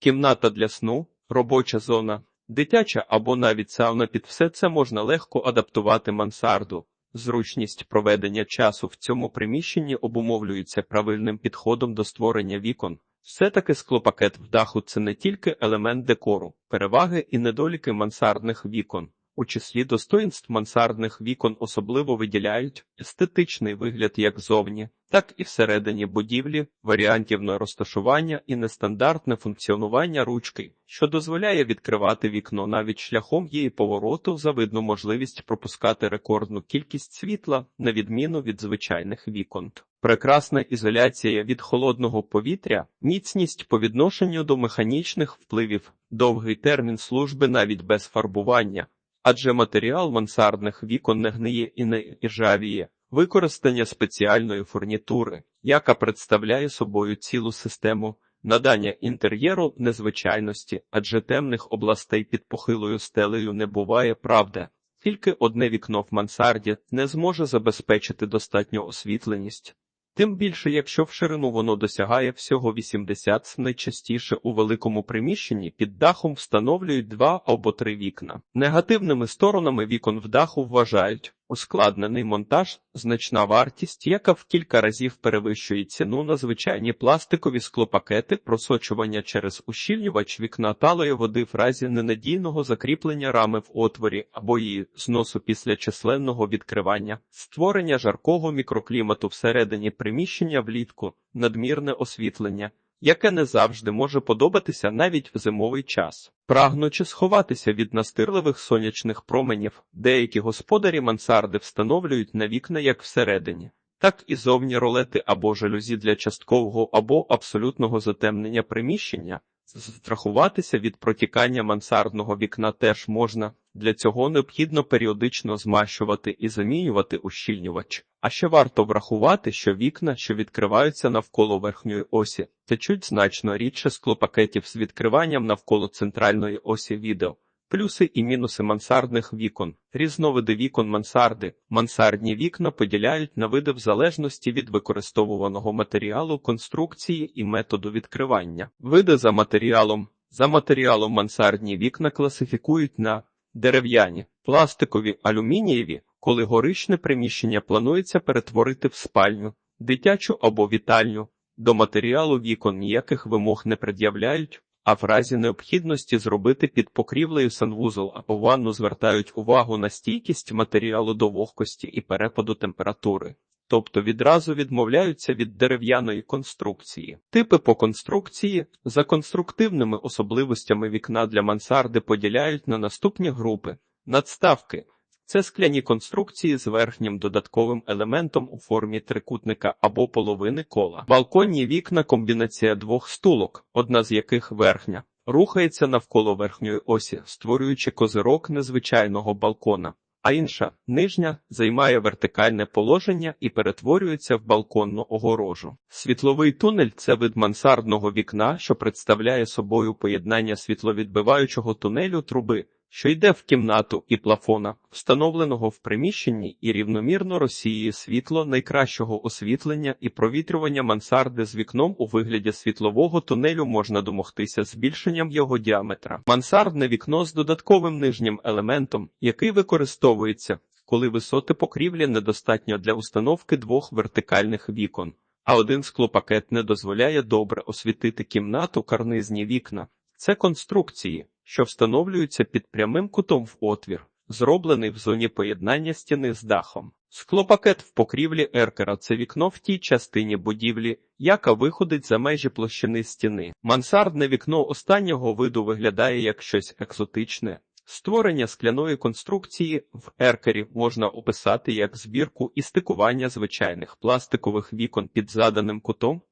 кімната для сну, робоча зона, дитяча або навіть сауна під все це можна легко адаптувати мансарду. Зручність проведення часу в цьому приміщенні обумовлюється правильним підходом до створення вікон. Все-таки склопакет в даху це не тільки елемент декору, переваги і недоліки мансардних вікон. У числі достоїнств мансардних вікон особливо виділяють естетичний вигляд як зовні, так і всередині будівлі, варіантівне розташування і нестандартне функціонування ручки, що дозволяє відкривати вікно навіть шляхом її повороту за видну можливість пропускати рекордну кількість світла, на відміну від звичайних вікон. Прекрасна ізоляція від холодного повітря, міцність по відношенню до механічних впливів, довгий термін служби навіть без фарбування, адже матеріал мансардних вікон не гниє і не іржавіє. Використання спеціальної фурнітури, яка представляє собою цілу систему надання інтер'єру незвичайності, адже темних областей під похилою стелею не буває правда. Тільки одне вікно в мансарді не зможе забезпечити достатню освітленість. Тим більше, якщо в ширину воно досягає всього 80, найчастіше у великому приміщенні під дахом встановлюють два або три вікна. Негативними сторонами вікон в даху вважають ускладнений монтаж, значна вартість, яка в кілька разів перевищує ціну на звичайні пластикові склопакети, просочування через ущільнювач вікна талої води в разі ненадійного закріплення рами в отворі або її зносу після численного відкривання, створення жаркого мікроклімату всередині приміщення влітку, надмірне освітлення. Яке не завжди може подобатися навіть в зимовий час, прагнучи сховатися від настирливих сонячних променів, деякі господарі мансарди встановлюють на вікна як всередині, так і зовні ролети або жалюзі для часткового або абсолютного затемнення приміщення. Страхуватися від протікання мансардного вікна теж можна. Для цього необхідно періодично змащувати і замінювати ущільнювач. А ще варто врахувати, що вікна, що відкриваються навколо верхньої осі, течуть значно рідше склопакетів з відкриванням навколо центральної осі відео. Плюси і мінуси мансардних вікон. Різновиди вікон мансарди. Мансардні вікна поділяють на види в залежності від використовуваного матеріалу, конструкції і методу відкривання. Види за матеріалом. За матеріалом мансардні вікна класифікують на дерев'яні, пластикові, алюмінієві, коли горичне приміщення планується перетворити в спальню, дитячу або вітальню. До матеріалу вікон ніяких вимог не пред'являють, а в разі необхідності зробити під покрівлею санвузол або ванну звертають увагу на стійкість матеріалу до вогкості і перепаду температури. Тобто відразу відмовляються від дерев'яної конструкції. Типи по конструкції за конструктивними особливостями вікна для мансарди поділяють на наступні групи надставки. Це скляні конструкції з верхнім додатковим елементом у формі трикутника або половини кола. Балконні вікна комбінація двох стулок, одна з яких верхня, рухається навколо верхньої осі, створюючи козирок незвичайного балкона, а інша нижня займає вертикальне положення і перетворюється в балконну огорожу. Світловий тунель це вид мансардного вікна, що представляє собою поєднання світловідбиваючого тунелю труби що йде в кімнату і плафона, встановленого в приміщенні і рівномірно розсіює світло найкращого освітлення і провітрювання мансарди з вікном у вигляді світлового тунелю можна домогтися збільшенням його діаметра. Мансардне вікно з додатковим нижнім елементом, який використовується, коли висоти покрівлі недостатньо для установки двох вертикальних вікон. А один склопакет не дозволяє добре освітити кімнату карнизні вікна. Це конструкції, що встановлюються під прямим кутом в отвір, зроблений в зоні поєднання стіни з дахом. Склопакет в покрівлі еркера це вікно в тій частині будівлі, яка виходить за межі площини стіни. Мансардне вікно останнього виду виглядає як щось екзотичне. Створення скляної конструкції в еркері можна описати як збірку і стикування звичайних пластикових вікон під заданим кутом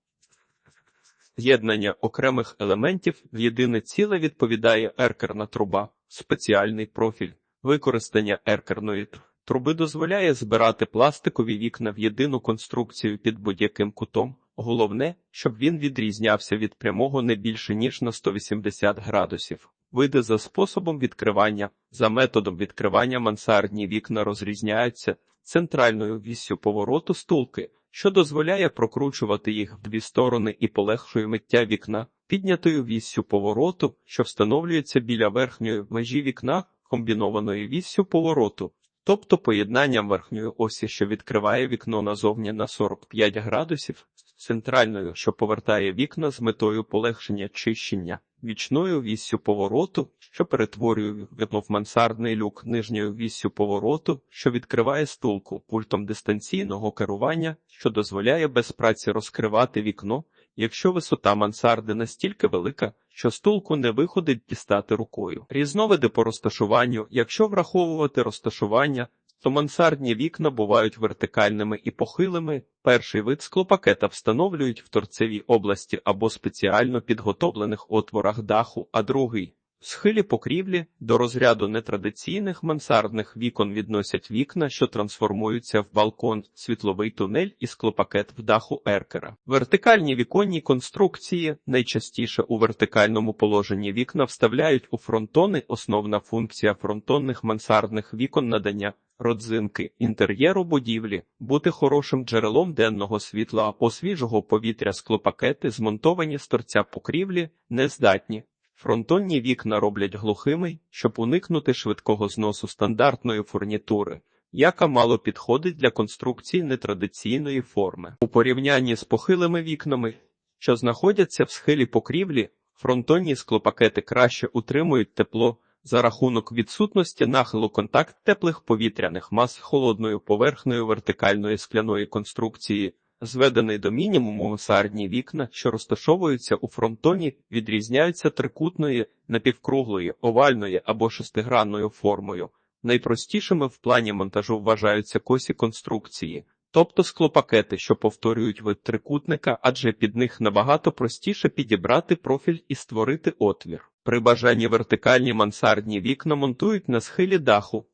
З'єднання окремих елементів в єдине ціле відповідає еркерна труба, спеціальний профіль. Використання еркерної труби дозволяє збирати пластикові вікна в єдину конструкцію під будь-яким кутом. Головне, щоб він відрізнявся від прямого не більше ніж на 180 градусів. Види за способом відкривання, за методом відкривання мансардні вікна розрізняються центральною віссю повороту стулки що дозволяє прокручувати їх в дві сторони і полегшує миття вікна. піднятою віссю повороту, що встановлюється біля верхньої межі вікна, комбінованою віссю повороту, тобто поєднанням верхньої осі, що відкриває вікно назовні на 45 градусів, центральною, що повертає вікна з метою полегшення чищення, вічною віссю повороту, що перетворює в мансардний люк, нижньою віссю повороту, що відкриває стулку, пультом дистанційного керування, що дозволяє без праці розкривати вікно, якщо висота мансарди настільки велика, що стулку не виходить дістати рукою. Різновиди по розташуванню, якщо враховувати розташування, то мансардні вікна бувають вертикальними і похилими. Перший вид склопакета встановлюють в торцевій області або спеціально підготовлених отворах даху, а другий схилі покрівлі до розряду нетрадиційних мансардних вікон відносять вікна, що трансформуються в балкон, світловий тунель і склопакет в даху еркера. Вертикальні віконні конструкції найчастіше у вертикальному положенні вікна вставляють у фронтони. Основна функція фронтонних мансардних вікон надання родзинки інтер'єру будівлі, бути хорошим джерелом денного світла або свіжого повітря склопакети, змонтовані з торця покрівлі, нездатні. Фронтонні вікна роблять глухими, щоб уникнути швидкого зносу стандартної фурнітури, яка мало підходить для конструкції нетрадиційної форми. У порівнянні з похилими вікнами, що знаходяться в схилі покрівлі, фронтонні склопакети краще утримують тепло за рахунок відсутності нахилу контакт теплих повітряних мас холодною поверхнею вертикальної скляної конструкції. Зведений до мінімуму мансардні вікна, що розташовуються у фронтоні, відрізняються трикутної, напівкруглої, овальної або шестигранною формою. Найпростішими в плані монтажу вважаються косі конструкції, тобто склопакети, що повторюють вид трикутника, адже під них набагато простіше підібрати профіль і створити отвір. При бажанні вертикальні мансардні вікна монтують на схилі даху.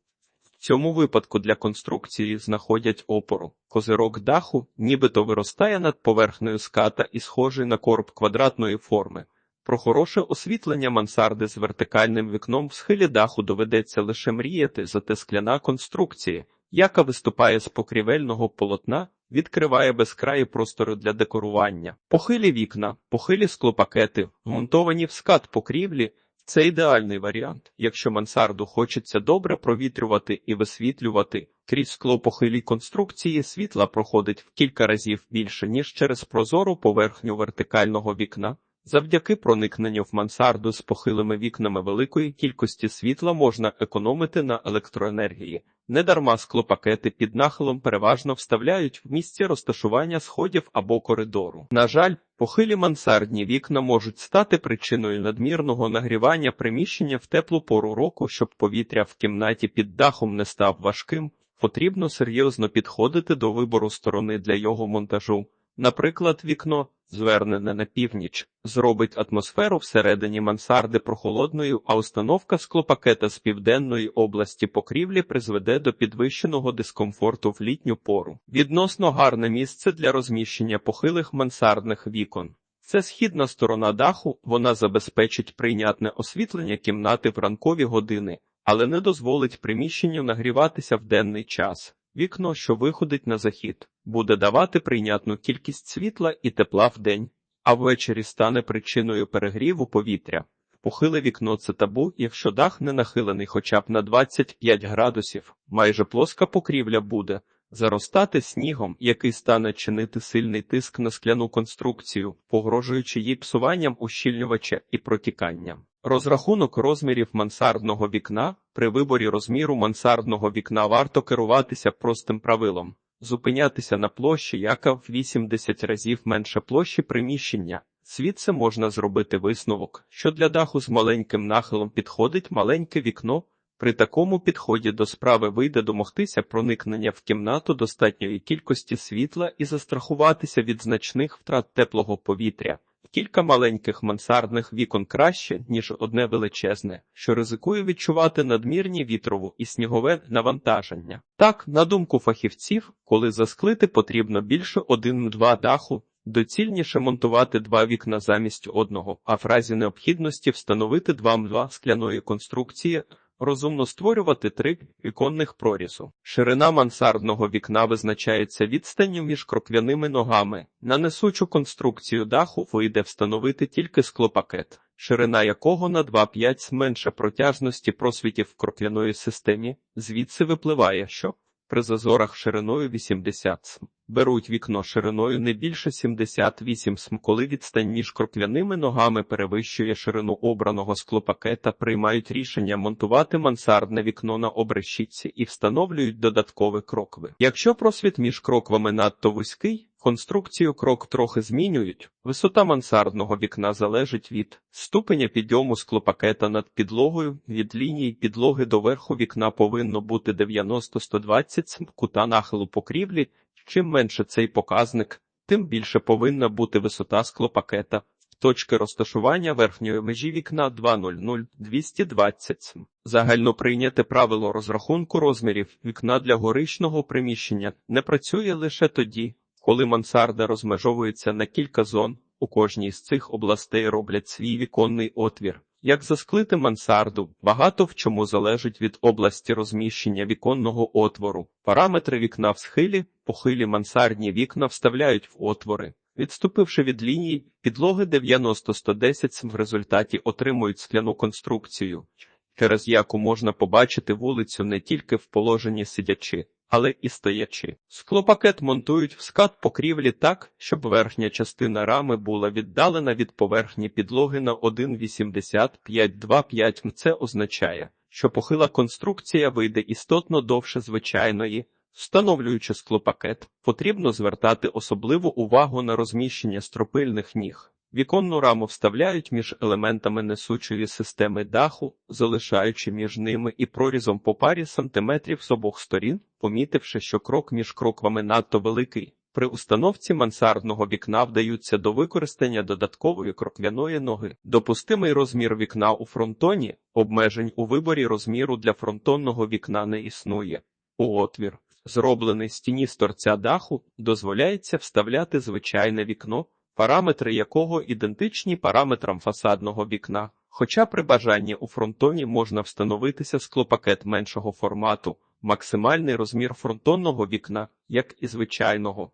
В цьому випадку для конструкції знаходять опору. Козирок даху нібито виростає над поверхнею ската і схожий на короб квадратної форми. Про хороше освітлення мансарди з вертикальним вікном в схилі даху доведеться лише мріяти, зате скляна конструкція, яка виступає з покрівельного полотна, відкриває безкраї простори для декорування. Похилі вікна, похилі склопакети, монтовані в скат покрівлі. Це ідеальний варіант, якщо мансарду хочеться добре провітрювати і висвітлювати. Крізь скло похилій конструкції світла проходить в кілька разів більше, ніж через прозору поверхню вертикального вікна. Завдяки проникненню в мансарду з похилими вікнами великої кількості світла можна економити на електроенергії. Недарма склопакети під нахилом переважно вставляють в місці розташування сходів або коридору. На жаль, похилі мансардні вікна можуть стати причиною надмірного нагрівання приміщення в теплу пору року, щоб повітря в кімнаті під дахом не став важким. Потрібно серйозно підходити до вибору сторони для його монтажу. Наприклад, вікно, звернене на північ, зробить атмосферу всередині мансарди прохолодною, а установка склопакета з південної області покрівлі призведе до підвищеного дискомфорту в літню пору. Відносно гарне місце для розміщення похилих мансардних вікон. Це східна сторона даху, вона забезпечить прийнятне освітлення кімнати в ранкові години, але не дозволить приміщенню нагріватися в денний час. Вікно, що виходить на захід, буде давати прийнятну кількість світла і тепла в день, а ввечері стане причиною перегріву повітря. Похиле вікно це табу, якщо дах не нахилений хоча б на 25 градусів, майже плоска покрівля буде заростати снігом, який стане чинити сильний тиск на скляну конструкцію, погрожуючи їй псуванням ущільнювача і протіканням. Розрахунок розмірів мансардного вікна при виборі розміру мансардного вікна варто керуватися простим правилом зупинятися на площі, яка в 80 разів менше площі приміщення. Звідси можна зробити висновок, що для даху з маленьким нахилом підходить маленьке вікно. При такому підході до справи вийде домогтися проникнення в кімнату достатньої кількості світла і застрахуватися від значних втрат теплого повітря. Кілька маленьких мансардних вікон краще, ніж одне величезне, що ризикує відчувати надмірні вітрову і снігове навантаження. Так, на думку фахівців, коли засклити потрібно більше один-два даху, доцільніше монтувати два вікна замість одного, а в разі необхідності встановити два мдва скляної конструкції Розумно створювати три віконних прорізу. Ширина мансардного вікна визначається відстанню між кроквяними ногами. На несучу конструкцію даху вийде встановити тільки склопакет, ширина якого на 2,5 менше протяжності просвітів в кроквяної системі. Звідси випливає, що при зазорах шириною 80 см. Беруть вікно шириною не більше 78 см, коли відстань між кроквяними ногами перевищує ширину обраного склопакета, приймають рішення монтувати мансардне вікно на обрешітці і встановлюють додаткові крокви. Якщо просвіт між кроквами надто вузький, конструкцію крок трохи змінюють. Висота мансардного вікна залежить від ступеня підйому склопакета над підлогою, від лінії підлоги до верху вікна повинно бути 90-120 см, кута нахилу покрівлі. Чим менше цей показник, тим більше повинна бути висота склопакета. Точки розташування верхньої межі вікна 200-220. Загально прийняте правило розрахунку розмірів вікна для горичного приміщення не працює лише тоді, коли мансарда розмежовується на кілька зон. У кожній з цих областей роблять свій віконний отвір. Як засклити мансарду, багато в чому залежить від області розміщення віконного отвору. Параметри вікна в схилі, похилі мансардні вікна вставляють в отвори. Відступивши від лінії, підлоги 90-110 в результаті отримують скляну конструкцію, через яку можна побачити вулицю не тільки в положенні сидячи, але і стоячи. Склопакет монтують в скат покрівлі так, щоб верхня частина рами була віддалена від поверхні підлоги на 1,85-2,5 м. Це означає, що похила конструкція вийде істотно довше звичайної. Встановлюючи склопакет, потрібно звертати особливу увагу на розміщення стропильних ніг. Віконну раму вставляють між елементами несучої системи даху, залишаючи між ними і прорізом по парі сантиметрів з обох сторін, помітивши, що крок між кроквами надто великий. При установці мансардного вікна вдаються до використання додаткової кроквяної ноги. Допустимий розмір вікна у фронтоні, обмежень у виборі розміру для фронтонного вікна не існує. У отвір, зроблений з тіні з торця даху, дозволяється вставляти звичайне вікно, параметри якого ідентичні параметрам фасадного вікна. Хоча при бажанні у фронтоні можна встановитися склопакет меншого формату, максимальний розмір фронтонного вікна, як і звичайного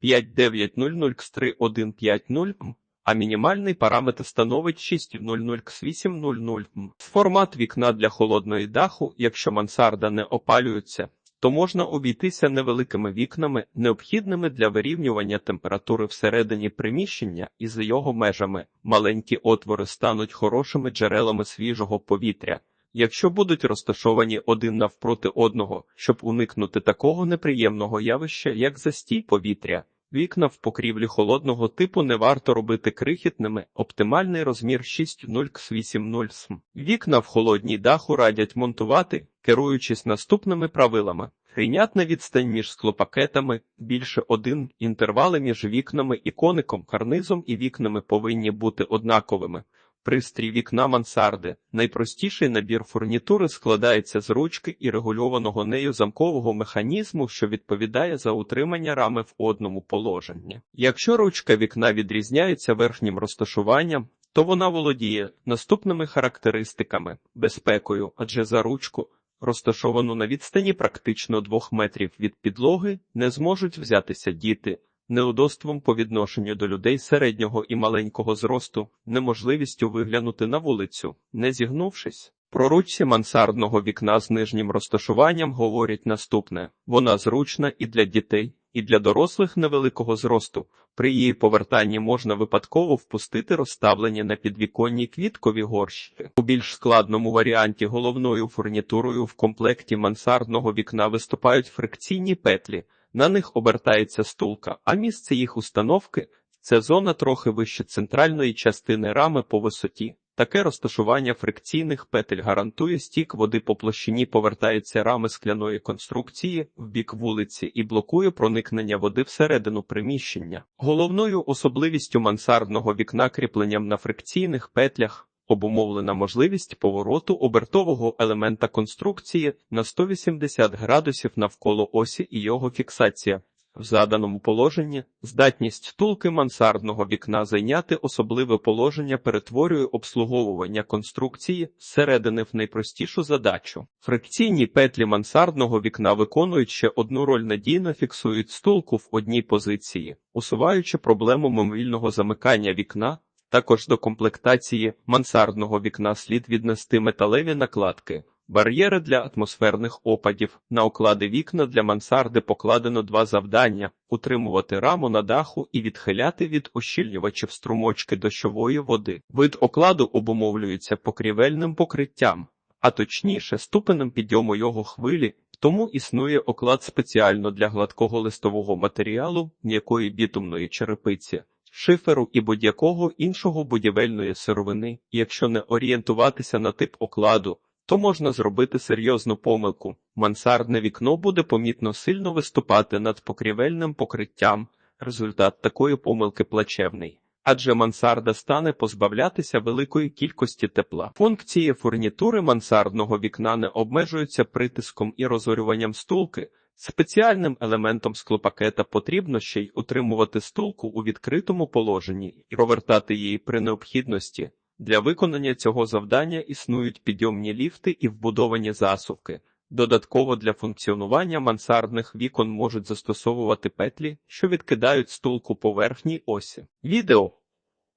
5900 x 3150 а мінімальний параметр становить 600 x 800 Формат вікна для холодної даху, якщо мансарда не опалюється, то можна обійтися невеликими вікнами, необхідними для вирівнювання температури всередині приміщення і за його межами. Маленькі отвори стануть хорошими джерелами свіжого повітря. Якщо будуть розташовані один навпроти одного, щоб уникнути такого неприємного явища, як застій повітря. Вікна в покрівлі холодного типу не варто робити крихітними, оптимальний розмір 6,0 см. Вікна в холодній даху радять монтувати, керуючись наступними правилами. Прийнятна відстань між склопакетами більше один, інтервали між вікнами і коником, карнизом і вікнами повинні бути однаковими. Пристрій вікна мансарди. Найпростіший набір фурнітури складається з ручки і регульованого нею замкового механізму, що відповідає за утримання рами в одному положенні. Якщо ручка вікна відрізняється верхнім розташуванням, то вона володіє наступними характеристиками безпекою, адже за ручку, розташовану на відстані практично двох метрів від підлоги, не зможуть взятися діти неудоством по відношенню до людей середнього і маленького зросту, неможливістю виглянути на вулицю, не зігнувшись. Про ручці мансардного вікна з нижнім розташуванням говорять наступне: вона зручна і для дітей, і для дорослих невеликого зросту. При її повертанні можна випадково впустити розставлені на підвіконні квіткові горщики. У більш складному варіанті головною фурнітурою в комплекті мансардного вікна виступають фрикційні петлі. На них обертається стулка, а місце їх установки це зона трохи вище центральної частини рами по висоті. Таке розташування фрикційних петель гарантує стік води по площині повертається рами скляної конструкції в бік вулиці і блокує проникнення води всередину приміщення. Головною особливістю мансардного вікна кріпленням на фрикційних петлях обумовлена можливість повороту обертового елемента конструкції на 180 градусів навколо осі і його фіксація. В заданому положенні здатність втулки мансардного вікна зайняти особливе положення перетворює обслуговування конструкції зсередини в найпростішу задачу. Фрикційні петлі мансардного вікна виконують ще одну роль надійно фіксують стулку в одній позиції, усуваючи проблему мимовільного замикання вікна. Також до комплектації мансардного вікна слід віднести металеві накладки. Бар'єри для атмосферних опадів. На оклади вікна для мансарди покладено два завдання: утримувати раму на даху і відхиляти від ощільнювачів струмочки дощової води. Вид окладу обумовлюється покрівельним покриттям, а точніше ступенем підйому його хвилі. Тому існує оклад спеціально для гладкого листового матеріалу, м'якої бітумної черепиці, шиферу і будь-якого іншого будівельної сировини. Якщо не орієнтуватися на тип окладу, то можна зробити серйозну помилку. Мансардне вікно буде помітно сильно виступати над покрівельним покриттям. Результат такої помилки плачевний. Адже мансарда стане позбавлятися великої кількості тепла. Функції фурнітури мансардного вікна не обмежуються притиском і розорюванням стулки. Спеціальним елементом склопакета потрібно ще й утримувати стулку у відкритому положенні і провертати її при необхідності. Для виконання цього завдання існують підйомні ліфти і вбудовані засувки. Додатково для функціонування мансардних вікон можуть застосовувати петлі, що відкидають стулку по верхній осі. Відео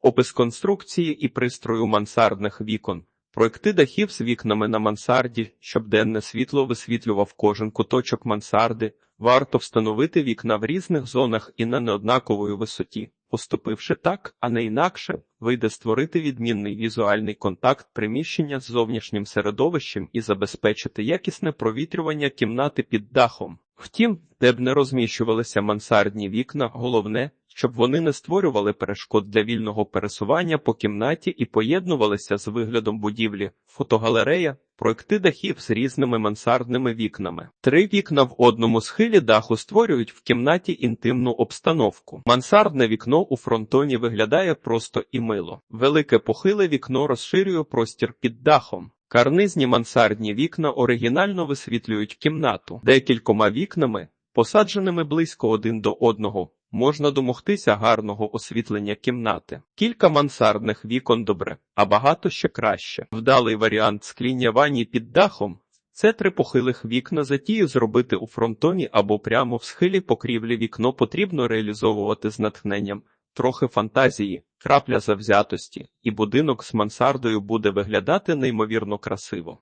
Опис конструкції і пристрою мансардних вікон. Проекти дахів з вікнами на мансарді, щоб денне світло висвітлював кожен куточок мансарди. Варто встановити вікна в різних зонах і на неоднакової висоті. Поступивши так, а не інакше, вийде створити відмінний візуальний контакт приміщення з зовнішнім середовищем і забезпечити якісне провітрювання кімнати під дахом. Втім, де б не розміщувалися мансардні вікна, головне, щоб вони не створювали перешкод для вільного пересування по кімнаті і поєднувалися з виглядом будівлі, фотогалерея, проекти дахів з різними мансардними вікнами. Три вікна в одному схилі даху створюють в кімнаті інтимну обстановку. Мансардне вікно у фронтоні виглядає просто і мило. Велике похиле вікно розширює простір під дахом. Карнизні мансардні вікна оригінально висвітлюють кімнату декількома вікнами, посадженими близько один до одного. Можна домогтися гарного освітлення кімнати. Кілька мансардних вікон добре, а багато ще краще. Вдалий варіант скління ванні під дахом це три похилих вікна затію зробити у фронтоні або прямо в схилі покрівлі вікно потрібно реалізовувати з натхненням, трохи фантазії, крапля завзятості, і будинок з мансардою буде виглядати неймовірно красиво.